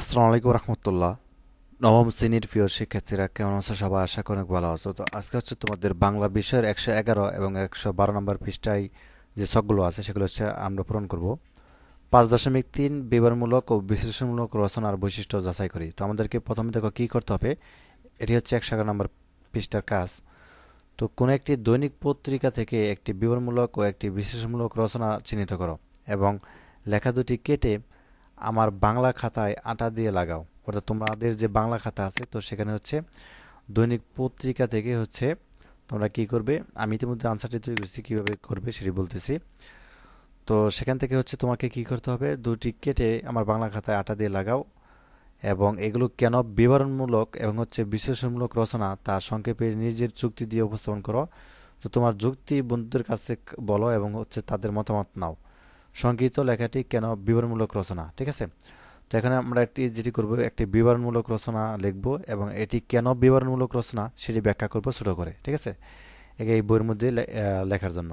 আসসালামু আলাইকুম রহমতুল্লাহ। নবম শ্রেণির প্রিয় শিক্ষার্থীরা, কেমন আছো সবাই? আশা করি ভালো আছো। তো আজকে হচ্ছে তোমাদের বাংলা বিষয়ের একশো এগারো এবং একশো বারো নম্বর পৃষ্ঠায় যে ছকগুলো আছে, সেগুলো হচ্ছে আমরা পূরণ করব। পাঁচ দশমিক তিন বিবরণমূলক ও বিশ্লেষণমূলক রচনার বৈশিষ্ট্য যাচাই করি। তো আমাদেরকে প্রথমে দেখো কী করতে হবে, এটি হচ্ছে একশো এগারো নম্বর পৃষ্ঠার কাজ। তো কোনো একটি দৈনিক পত্রিকা থেকে একটি বিবরণমূলক ও একটি বিশ্লেষণমূলক রচনা চিহ্নিত করো এবং লেখা দুটি কেটে আমার বাংলা খাতায় আটা দিয়ে লাগাও। অর্থাৎ তোমাদের যে বাংলা খাতা আছে, তো সেখানে হচ্ছে দৈনিক পত্রিকা থেকে হচ্ছে তোমরা কি করবে? আমি ইতিমধ্যে আনসারটি তৈরি করেছি, কীভাবে করবে সেটি বলতেছি। তো সেখান থেকে হচ্ছে তোমাকে কি করতে হবে? দুটি কেটে আমার বাংলা খাতায় আটা দিয়ে লাগাও এবং এগুলো কেন বিবরণমূলক এবং হচ্ছে বিশ্লেষণমূলক রচনা তা সংক্ষেপে নিজের যুক্তি দিয়ে উপস্থাপন করো। তো তোমার যুক্তি বন্ধুদের কাছে বলো এবং হচ্ছে তাদের মতামত নাও। সংগীত লেখাটি কেন বিবরণমূলক রচনা, ঠিক আছে? তো এখানে আমরা একটি, যেটি করব, একটি বিবরণমূলক রচনা লিখব এবং এটি কেন বিবরণমূলক রচনা সেটি ব্যাখ্যা করব ছোট করে, ঠিক আছে? এই বইয়ের মধ্যে লেখার জন্য।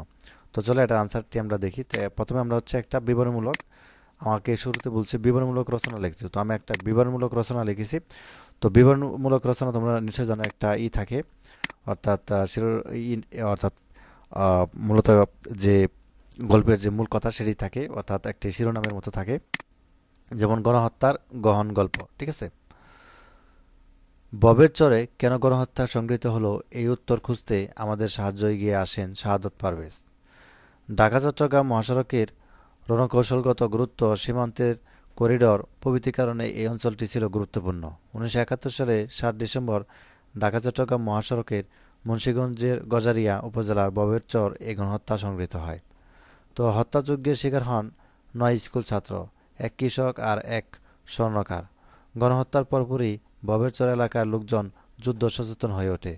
তো চলো এটা আনসারটি আমরা দেখি। তো প্রথমে আমরা হচ্ছে একটা বিবরণমূলক, আমাকে শুরুতে বলছে বিবরণমূলক রচনা লিখছি তো আমি একটা বিবরণমূলক রচনা লিখেছি। তো বিবরণমূলক রচনা তোমরা নিশ্চয় জানো, একটা ই থাকে, অর্থাৎ অর্থাৎ মূলত যে গল্পের যে মূল কথা সেটি থাকে, অর্থাৎ একটি শিরোনামের মতো থাকে। যেমন, গণহত্যার গহন গল্প, ঠিক আছে? ববের চরে কেন গণহত্যা সংগৃহীত হলো এই উত্তর খুঁজতে আমাদের সাহায্য এগিয়ে আসেন শাহাদত পারভেজ। ঢাকা, চট্টগ্রাম মহাসড়কের রণকৌশলগত গুরুত্ব সীমান্তের করিডর প্রভৃতি কারণে এই অঞ্চলটি ছিল গুরুত্বপূর্ণ। উনিশশো একাত্তর সালে সাত ডিসেম্বর ঢাকা, চট্টগ্রাম মহাসড়কের মুন্সীগঞ্জের গজারিয়া উপজেলার ববের চর এই গণহত্যা সংগৃহীত হয়। তো হত্যাযজ্ঞের শিকার হন নয় স্কুল ছাত্র, এক কৃষক আর এক স্বর্ণকার। গণহত্যার পরপরই ববেরচর এলাকার লোকজন যুদ্ধ সচেতন হয়ে ওঠে।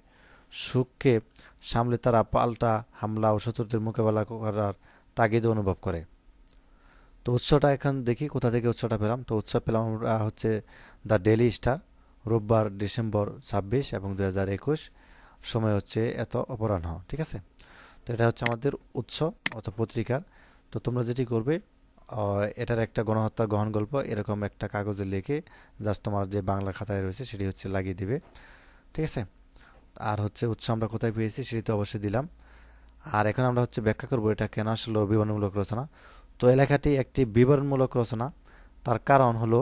সুখকে সামলে তারা পাল্টা হামলা ও শত্রুদের মোকাবেলা করার তাগিদ অনুভব করে। তো উৎসটা এখন দেখি কোথা থেকে উৎসটা পেলাম। তো উৎসব পেলাম আমরা হচ্ছে দ্য ডেলি স্টার, রোববার ডিসেম্বর ছাব্বিশ এবং দু হাজার একুশ। সময় হচ্ছে এত অপরাহ্ন, ঠিক আছে? তো এটা হচ্ছে আমাদের উৎস অর্থাৎ পত্রিকার তো তোমরা যেটি করবে এটার একটা গণহত্যা গহন গল্প এরকম একটা কাগজে লিখে জাস্ট তোমার যে বাংলা খাতায় রয়েছে সেটি হচ্ছে লাগিয়ে দিবে। ঠিক আছে? আর হচ্ছে উৎস আমরা কোথায় পেয়েছি সেটি তো অবশ্যই দিলাম। আর এখন আমরা হচ্ছে ব্যাখ্যা করব এটা কেন আসলো বিবরণমূলক রচনা। তো এলাকাটি একটি বিবরণমূলক রচনা। তার কারণ হলো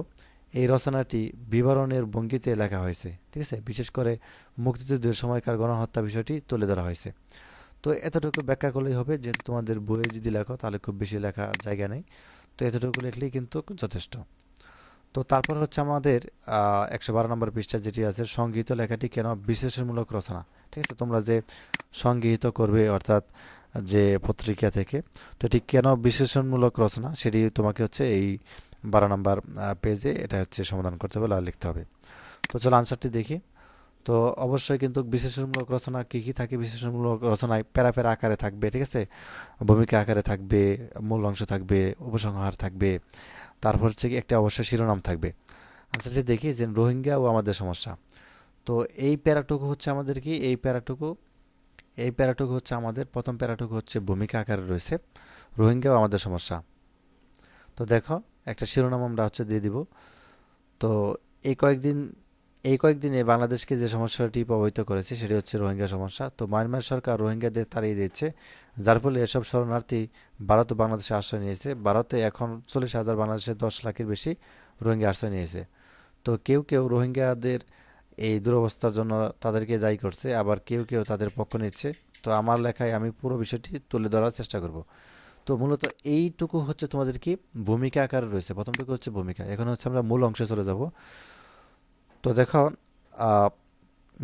এই রচনাটি বিবরণের ভঙ্গিতে লেখা হয়েছে। ঠিক আছে? বিশেষ করে মুক্তিযুদ্ধের সময়কার গণহত্যা বিষয়টি তুলে ধরা হয়েছে। তো এতটুকু ব্যাখ্যা করলেই হবে যেহেতু তোমাদের বইয়ে যদি লেখো, তাহলে খুব বেশি লেখার জায়গা নেই। তো এতটুকু লিখলেই কিন্তু যথেষ্ট। তো তারপর হচ্ছে আমাদের একশো বারো নম্বর পৃষ্ঠা যেটি আছে সংগীত লেখাটি কেন বিশ্লেষণমূলক রচনা? ঠিক আছে, তোমরা যে সংগৃহীত করবে, অর্থাৎ যে পত্রিকা থেকে, তো এটি কেন বিশ্লেষণমূলক রচনা? সেটি তোমাকে হচ্ছে এই বারো নম্বর পেজে এটা হচ্ছে সমাধান করতে হবে লিখতে হবে। তো চলো আনসারটি দেখি। তো অবশ্যই কিন্তু বিশ্লেষণমূলক রচনা কী কী থাকে বিশ্লেষণমূলক রচনায় প্যারা প্যারা আকারে থাকবে, ঠিক আছে? ভূমিকা আকারে থাকবে, মূল অংশ থাকবে, উপসংহার থাকবে, তারপর হচ্ছে একটা অবশ্যই শিরোনাম থাকবে। আনসারটি দেখি যে রোহিঙ্গা ও আমাদের সমস্যা, তো এই প্যারাটুকু হচ্ছে আমাদের কি? এই প্যারাটুকু এই প্যারাটুকু হচ্ছে আমাদের, প্রথম প্যারাটুকু হচ্ছে ভূমিকা আকারে রয়েছে, রোহিঙ্গা ও আমাদের সমস্যা। তো দেখো, একটা শিরোনাম আমরা হচ্ছে দিয়ে দিব। তো এই কয়েকদিন এই কয়েকদিনে বাংলাদেশকে যে সমস্যাটি প্রভাবিত করেছে সেটি হচ্ছে রোহিঙ্গা সমস্যা। তো মায়ানমার সরকার রোহিঙ্গাদের তাড়িয়ে দিচ্ছে যার ফলে এসব শরণার্থী ভারত ও বাংলাদেশে আশ্রয় নিয়েছে। ভারতে এখন চল্লিশ হাজার বাংলাদেশে দশ লাখের বেশি রোহিঙ্গা আশ্রয় নিয়েছে। তো কেউ কেউ রোহিঙ্গাদের এই দুরবস্থার জন্য তাদেরকে দায়ী করছে, আবার কেউ কেউ তাদের পক্ষ নিচ্ছে। তো আমার লেখায় আমি পুরো বিষয়টি তুলে ধরার চেষ্টা করব। তো মূলত এইটুকু হচ্ছে তোমাদের কি ভূমিকা আকারে রয়েছে। প্রথমটুকু হচ্ছে ভূমিকা। এখন হচ্ছে আমরা মূল অংশে চলে যাব। তো দেখো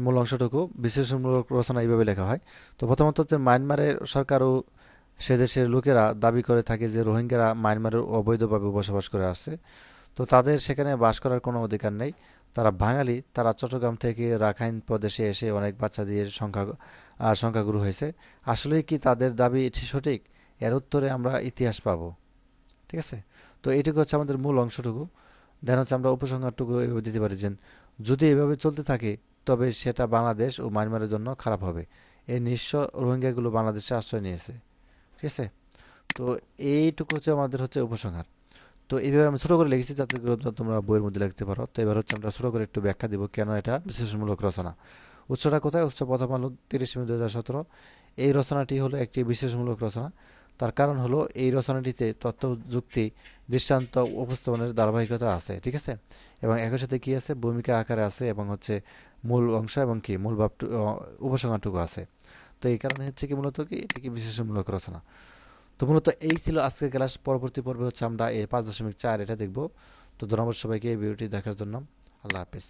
মূল অংশটুকু বিশ্লেষণমূলক রচনা এইভাবে লেখা হয়। তো প্রথমত হচ্ছে মায়ানমারের সরকারও সে দেশের লোকেরা দাবি করে থাকে যে রোহিঙ্গারা মায়ানমারের অবৈধভাবে বসবাস করে আসছে। তো তাদের সেখানে বাস করার কোনো অধিকার নেই। তারা বাঙালি, তারা চট্টগ্রাম থেকে রাখাইন প্রদেশে এসে অনেক বাচ্চা দিয়ে সংখ্যা সংখ্যাগুরু হয়েছে। আসলেই কি তাদের দাবি এটি সঠিক? এর উত্তরে আমরা ইতিহাস পাব। ঠিক আছে? তো এইটুকু হচ্ছে আমাদের মূল অংশটুকু। দেন হচ্ছে আমরা উপসংহারটুকু এভাবে দিতে পারি যে যদি এভাবে চলতে থাকে, তবে সেটা বাংলাদেশ ও মায়ানমারের জন্য খারাপ হবে। এই নিঃস্ব রোহিঙ্গাগুলো বাংলাদেশে আশ্রয় নিয়েছে। ঠিক আছে? তো এইটুকু হচ্ছে আমাদের হচ্ছে উপসংহার। তো এইভাবে আমি ছোটো করে লিখেছি যাতে তোমরা বইয়ের মধ্যে লিখতে পারো। তো এবার হচ্ছে আমরা ছোটো করে একটু ব্যাখ্যা দিব কেন এটা বিশ্লেষণমূলক রচনা। উৎসটা কোথায়? উৎস প্রথম আলো তিরিশ মে দু হাজার সতেরো। এই রচনাটি হলো একটি বিশেষমূলক রচনা। তার কারণ হলো এই রচনাটিতে তথ্য যুক্তি দৃষ্টান্ত উপস্থাপনের ধারাবাহিকতা আছে, ঠিক আছে? এবং একই সাথে কি আছে? ভূমিকা আকারে আছে এবং হচ্ছে মূল অংশ এবং কি? মূল ভাব উপসংহারটুকু আছে। তো এই কারণে হচ্ছে কি মূলত কি? এটা কি বিশেষমূলক রচনা? তো মূলত এই ছিল আজকের ক্লাস। পরবর্তী পর্বে হচ্ছে আমরা এই পাঁচ দশমিক চার এটা দেখব। তো ধন্যবাদ সবাইকে এই ভিডিওটি দেখার জন্য। আল্লাহ হাফিজ।